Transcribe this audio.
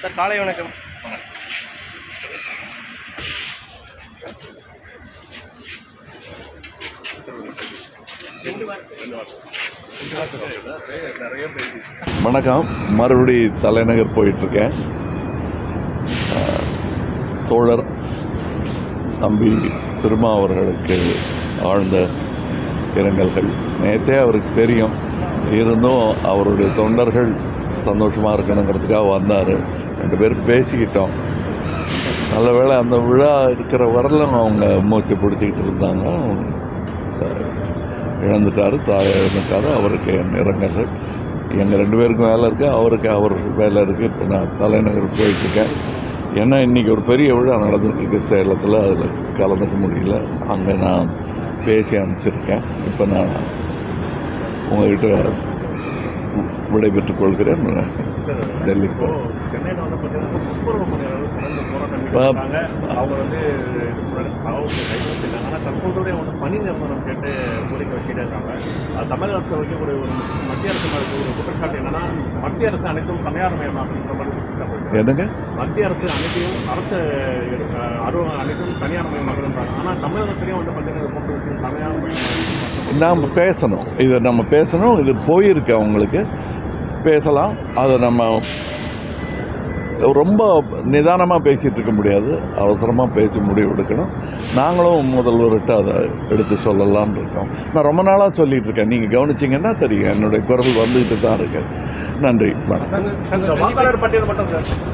Sir காலை வணக்கம். வணக்கம். மறுபடி தலைநகர் போயிட்டுருக்கேன். தோழர் தம்பி திருமா அவர்களுக்கு ஆழ்ந்த இரங்கல்கள். நேற்றே அவருக்கு தெரியும். இருந்தும் அவருடைய தொண்டர்கள் சந்தோஷமாக இருக்கணுங்கிறதுக்காக வந்தார். ரெண்டு பேரும் பேசிக்கிட்டோம். நல்ல வேளை அந்த விழா இருக்கிற வரலும் அவங்க மூச்சு பிடிச்சிக்கிட்டு இருந்தாங்க. இழந்துட்டார் தாய் இழந்துட்டார். அவருக்கு என் இரங்கல்கள். எங்கள் ரெண்டு பேருக்கும் வேலை இருக்குது அவருக்கு அவர் வேலை இருக்குது இப்போ நான் தலைநகர் போயிட்டுருக்கேன். ஏன்னா இன்றைக்கி ஒரு பெரிய விழா நடந்துட்டுருக்கு சேலத்தில். அதில் கலந்துக்க முடியல. அங்கே நான் பேசி அனுப்பிச்சிருக்கேன். இப்போ நான் உங்கள்கிட்ட விடைபெற்றுக் கொள்கிறேன். இப்போ சென்னையில் வந்து பார்த்தீங்கன்னா நியமனம் கேட்டு கோரிக்கை வச்சுட்டே இருக்காங்க. தமிழக அரசு வைக்கக்கூடிய ஒரு மத்திய அரசு ஒரு குற்றச்சாட்டு என்னன்னா மத்திய அரசு அனைத்தும் தனியார் மயமாக்குன்ற மாதிரி குற்றச்சாட்டு என்னங்க? மத்திய அரசு அனைத்தையும் அரசு அலுவலகம் அனைத்தும் தனியார் மயமாக்குன்றாங்க ஆனால் தமிழகத்திலையும் வந்து பார்த்தீங்கன்னா தனியார் மயமாக்கு நாம் பேசணும். இதை நம்ம பேசணும். இது போயிருக்கு அவங்களுக்கு. பேசலாம். அதை நம்ம ரொம்ப நிதானமாக பேசிகிட்டு இருக்க முடியாது. அவசரமாக பேசி முடிவு எடுக்கணும். நாங்களும் முதல்வர்கிட்ட அதை எடுத்து சொல்லலாம்னு இருக்கோம். நான் ரொம்ப நாளாக சொல்லிகிட்டு இருக்கேன். நீங்கள் கவனிச்சிங்கன்னா தெரியும்? என்னுடைய குரல் வந்துக்கிட்டு தான் இருக்கு. நன்றி. வணக்கம். வாக்காளர் பட்டியல் மட்டும் sir